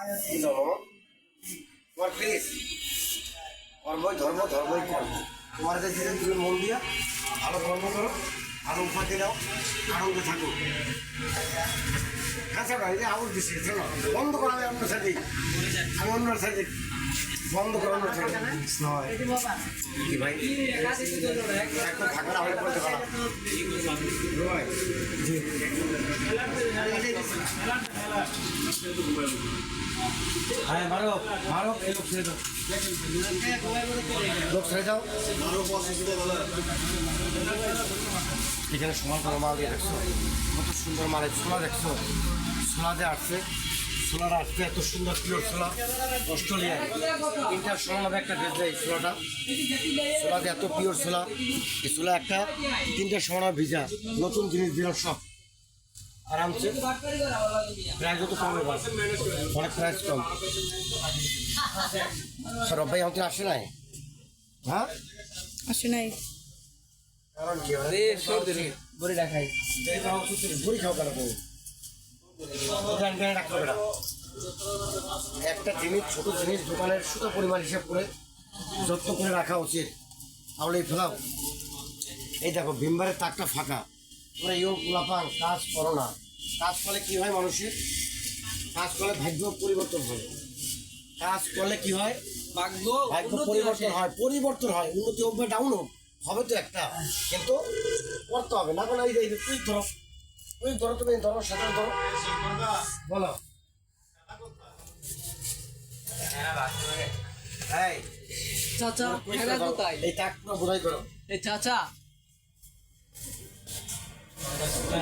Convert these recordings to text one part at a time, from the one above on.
কি ধর্ম তোমার প্লিজ কর্মই ধর্ম, ধর্মই কর্ম। তোমার কাছে তুমি মন দিয়া ভালো কর্ম করো, ভালো উপাধি দাও আনন্দে থাকো। কাঁচা ভাই আউট দিচ্ছে চলো বন্ধ করো আমি অন্য সাথে আমি অন্য সাথে বন্ধ করো অন্য নয়। ভাই? একদম থাকা না, হলে করতে পারো। জি। হ্যাঁ মারো মারো, এই লোক ছেড়ে দাও। লোক ছেড়ে যাও। এখানে সমান করে মাল দিয়ে দেখছ কত সুন্দর মাল ছোলা দেখছ? ছোলা দিয়ে আসছে, ছোলাটা আসছে এত সুন্দর পিওর ছোলা অস্ট্রেলিয়া তিনটার হবে একটা ড্রেস দেয় ছোলাটা। ছোলা দিয়ে এত পিওর ছোলা, এই ছোলা একটা তিনটার সমান হবে ভিজা, নতুন জিনিস দিল সব। আরামসে প্রাইস তো কম এবার অনেক প্রাইস কম। সরব ভাই আমাদের আসে নাই? হ্যাঁ? আসে নাই। কারণ কি আরে সর্দি রে। বড়ি দেখাই খাও কেন একটা জিনিস ছোট জিনিস দোকানের সুতো পরিমাণ হিসাব করে যত্ন করে রাখা উচিত। তাহলে এই ফেলাও। এই দেখো ভিমবারের তাকটা ফাঁকা। তোমরা ইউ লাফান কাজ করো না। কাজ করলে কি হয় মানুষের? কাজ করলে ভাগ্য পরিবর্তন হয়। কাজ করলে কি হয়? ভাগ্য ভাগ্য পরিবর্তন হয় পরিবর্তন হয়। উন্নতি হোক বা ডাউন হোক হবে তো একটা। কিন্তু করতে হবে না। কোনো এই তুই ধরো তুই ধরো তুমি ধরো সাথে ধরো। বলো। এই চাচা এই টাক পুরো বোঝাই করো। এই চাচা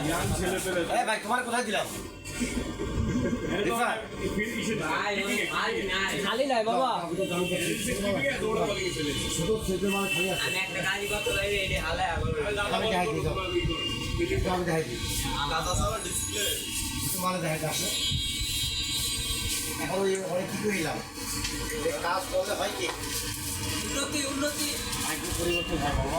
ভাই তোমার কোথায় দিলাম? খালি নাই বাবা মানে দিই। আসো। এখন অনেক কি করিলাম কাজ করলে হয় কি? উন্নতি উন্নতি। পরিবর্তন হয় বাবা।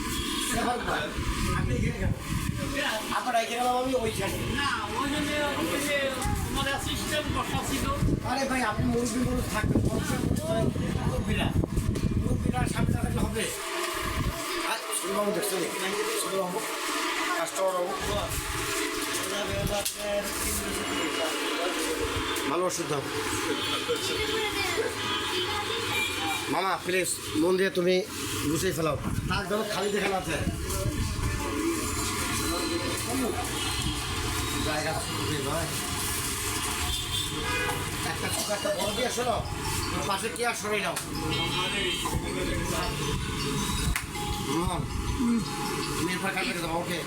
আপনার এখানে আরে ভাই আপনি মুরব্বী মানুষ থাকবেন মুরব্বীরা সামনে থাকলে হবে ভালো ওষুধ দাও। মামা প্লিজ মন দিয়ে তুমি গুছিয়ে ফেলাও। তার ধরো খালি দেখে না আছে একটা একটা বড় দিয়ে শোনো পাশে কি আর সরাই নাও। ওকে।